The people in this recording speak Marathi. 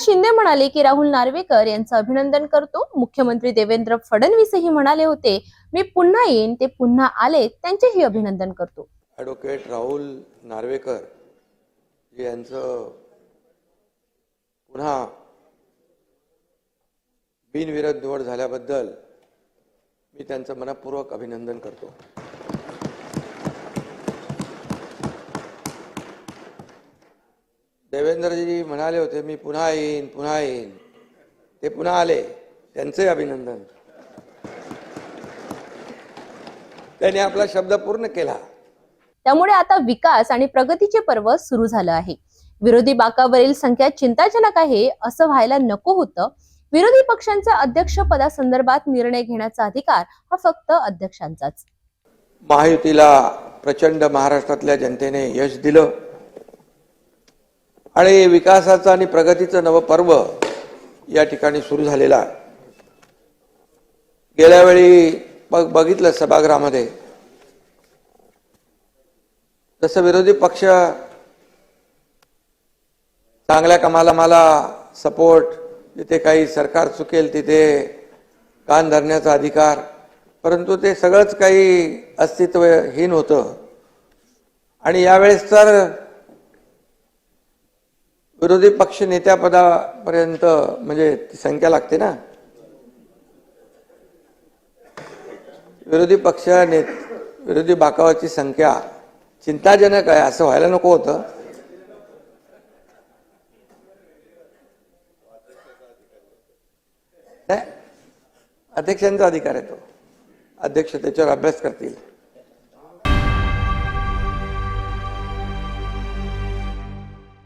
शिंदे म्हणाले की राहुल नार्वेकर यांचं अभिनंदन करतो. मुख्यमंत्री देवेंद्र फडणवीसही म्हणाले होते मी पुन्हा येईन ते पुन्हा आले त्यांचेही अभिनंदन करतो. ॲडव्होकेट राहुल नार्वेकर यांचं पुन्हा बिनविरोध निवड झाल्याबद्दल मी त्यांचं मनपूर्वक अभिनंदन करतो. देवेंद्रजी म्हणाले होते मी पुन्हा येईन पुन्हा येईन. ते पुन्हा आले. त्यांचे अभिनंदन. त्यांनी आपला शब्द पूर्ण केला. त्यामुळे आता विकास आणि प्रगतीचे पर्व सुरू झालं आहे. विरोधी बाकावरील संख्या चिंताजनक आहे असं व्हायला नको होतं. विरोधी पक्षांच्या अध्यक्ष पदासंदर्भात निर्णय घेण्याचा अधिकार हा फक्त अध्यक्षांचाच. महायुतीला प्रचंड महाराष्ट्रातल्या जनतेने यश दिलं. आणि विकासाचं आणि प्रगतीचं नवं पर्व या ठिकाणी सुरू झालेलं आहे. गेल्या वेळी बघ बघितलं सभागृहामध्ये. जसं विरोधी पक्ष चांगल्या कामाला मला सपोर्ट जिथे काही सरकार चुकेल तिथे कान धरण्याचा अधिकार परंतु ते सगळंच काही अस्तित्वहीन होतं. आणि यावेळेस तर विरोधी पक्ष नेत्यापदापर्यंत म्हणजे ती संख्या लागते ना? विरोधी पक्ष ने विरोधी बाकावाची संख्या चिंताजनक आहे असं व्हायला नको होतं. अध्यक्षांचा अधिकार आहे तो. अध्यक्ष त्याच्यावर अभ्यास करतील.